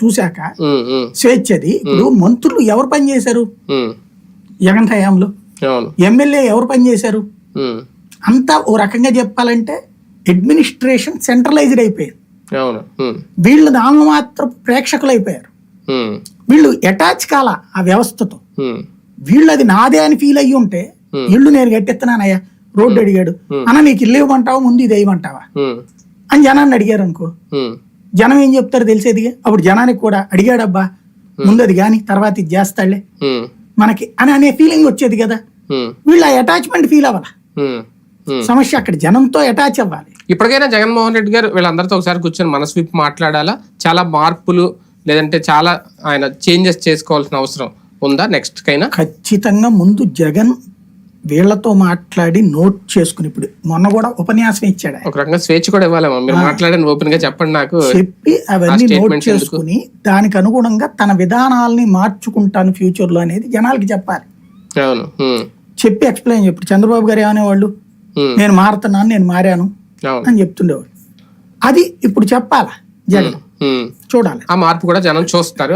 చూశాక స్వేచ్ఛది. ఇప్పుడు మంత్రులు ఎవరు పని చేశారు? ఉమ్, జగన్ హయాంలో. ఎమ్మెల్యే ఎవరు పని చేశారు? ఉమ్, అంతా ఓ రకంగా చెప్పాలంటే అడ్మినిస్ట్రేషన్ సెంట్రలైజ్డ్ అయిపోయింది వీళ్ళు నామమాత్ర ప్రేక్షకులు అయిపోయారు వీళ్ళు అటాచ్ కాల ఆ వ్యవస్థతో. వీళ్ళు అది నాదే అని ఫీల్ అయ్యి ఉంటే ఇల్లు నేను కట్టెత్తున్నానయ్యా రోడ్డు అడిగాడు. అన్న నీకు ఇల్లు ఇవ్వమంటావా? ముందు ఇది ఇవ్వమంటావా? అని జనాన్ని అడిగారు అనుకో జనం ఏం చెప్తారు తెలిసేదిగా? అప్పుడు జనానికి కూడా అడిగాడబ్బా ముందు అది కానీ తర్వాత ఇది చేస్తాడులే మనకి అని అనే ఫీలింగ్ వచ్చేది కదా. వీళ్ళు ఆ అటాచ్మెంట్ ఫీల్ అవ్వాల. సమస్య అక్కడ జనంతో అటాచ్ అవ్వాలి. ఇప్పటికైనా జగన్మోహన్ రెడ్డి గారు వీళ్ళందరితో ఒకసారి కూర్చొని మనసు విప్పి మాట్లాడాలా? చాలా మార్పులు లేదంటే చాలా ఆయన చేంజెస్ చేసుకోవాల్సిన అవసరం ఉందా? నెక్స్ట్ కైనా? ఖచ్చితంగా ముందు జగన్ వీళ్ళతో మాట్లాడి నోట్ చేసుకుని ఇప్పుడు మొన్న కూడా ఉపన్యాసం ఇచ్చాడు. ఒక రకంగా స్వేచ్ఛ కూడా ఇవ్వాలేమో మీరు మాట్లాడని ఓపెన్గా చెప్పండి నాకు. చెప్పి అవన్నీ నోట్? చేసుకుని దానికి అనుగుణంగా తన విధానాల్ని మార్చుకుంటాను ఫ్యూచర్లో అనేది జనాలకి చెప్పాలి. అవును. చెప్పి ఎక్స్ప్లెయిన్ చెప్పు. చంద్రబాబు గారు ఏమనేవాళ్ళు? నేను మారుతున్నాను నేను మారాను అని చెప్తుండేవాడు అది ఇప్పుడు చెప్పాలా ఉమ్. చూడాలి. ఆ మార్పు కూడా జనం చూస్తారు.